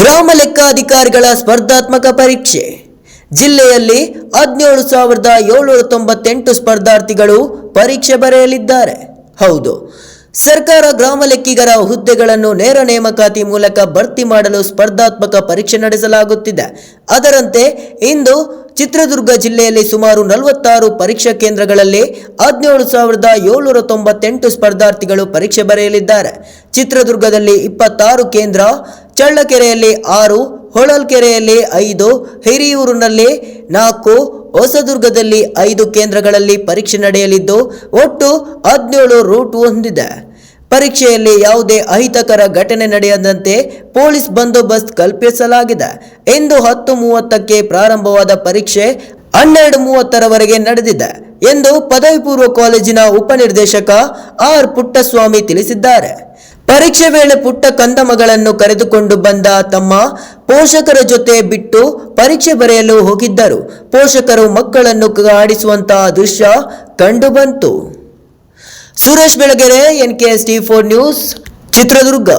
ಗ್ರಾಮ ಲೆಕ್ಕಾಧಿಕಾರಿಗಳ ಸ್ಪರ್ಧಾತ್ಮಕ ಪರೀಕ್ಷೆ. ಜಿಲ್ಲೆಯಲ್ಲಿ ಹದಿನೇಳು ಸಾವಿರದ ಏಳ್ನೂರ ತೊಂಬತ್ತೆಂಟು ಸ್ಪರ್ಧಾರ್ಥಿಗಳು ಪರೀಕ್ಷೆ ಬರೆಯಲಿದ್ದಾರೆ. ಹೌದು, ಸರ್ಕಾರ ಗ್ರಾಮ ಲೆಕ್ಕಿಗರ ಹುದ್ದೆಗಳನ್ನು ನೇರ ನೇಮಕಾತಿ ಮೂಲಕ ಭರ್ತಿ ಮಾಡಲು ಸ್ಪರ್ಧಾತ್ಮಕ ಪರೀಕ್ಷೆ ನಡೆಸಲಾಗುತ್ತಿದೆ. ಅದರಂತೆ, ಇಂದು ಚಿತ್ರದುರ್ಗ ಜಿಲ್ಲೆಯಲ್ಲಿ ಸುಮಾರು ನಲವತ್ತಾರು ಪರೀಕ್ಷಾ ಕೇಂದ್ರಗಳಲ್ಲಿ ಹದಿನೇಳು ಸಾವಿರದ ಏಳ್ನೂರ ತೊಂಬತ್ತೆಂಟು ಸ್ಪರ್ಧಾರ್ಥಿಗಳು ಪರೀಕ್ಷೆ ಬರೆಯಲಿದ್ದಾರೆ. ಚಿತ್ರದುರ್ಗದಲ್ಲಿ ಇಪ್ಪತ್ತಾರು ಕೇಂದ್ರ ಚಳ್ಳಕೆರೆಯಲ್ಲಿ ಆರು, ಹೊಳಲ್ಕೆರೆಯಲ್ಲಿ ಐದು, ಹಿರಿಯೂರಿನಲ್ಲಿ ನಾಲ್ಕು, ಹೊಸದುರ್ಗದಲ್ಲಿ ಐದು ಕೇಂದ್ರಗಳಲ್ಲಿ ಪರೀಕ್ಷೆ ನಡೆಯಲಿದ್ದು ಒಟ್ಟು ಹದಿನೇಳು ರೂಟ್ ಹೊಂದಿದೆ ಪರೀಕ್ಷೆಯಲ್ಲಿ ಯಾವುದೇ ಅಹಿತಕರ ಘಟನೆ ನಡೆಯದಂತೆ ಪೊಲೀಸ್ ಬಂದೋಬಸ್ತ್ ಕಲ್ಪಿಸಲಾಗಿದೆ. ಇಂದು ಹತ್ತು ಮೂವತ್ತಕ್ಕೆ ಪ್ರಾರಂಭವಾದ ಪರೀಕ್ಷೆ ಹನ್ನೆರಡು ಮೂವತ್ತರವರೆಗೆ ನಡೆದಿದೆ ಎಂದು ಪದವಿ ಪೂರ್ವ ಕಾಲೇಜಿನ ಉಪನಿರ್ದೇಶಕ ಆರ್ ಪುಟ್ಟಸ್ವಾಮಿ ತಿಳಿಸಿದ್ದಾರೆ. ಪರೀಕ್ಷೆ ವೇಳೆ ಪುಟ್ಟ ಕಂದಮಗಳನ್ನು ಕರೆದುಕೊಂಡು ಬಂದ ತಮ್ಮ ಪೋಷಕರ ಜೊತೆ ಬಿಟ್ಟು ಪರೀಕ್ಷೆ ಬರೆಯಲು ಹೋಗಿದ್ದರು. ಪೋಷಕರು ಮಕ್ಕಳನ್ನು ಆಡಿಸುವಂತಹ ದೃಶ್ಯ ಕಂಡುಬಂತು. Suresh Belagere N K S T four news Chitradurga.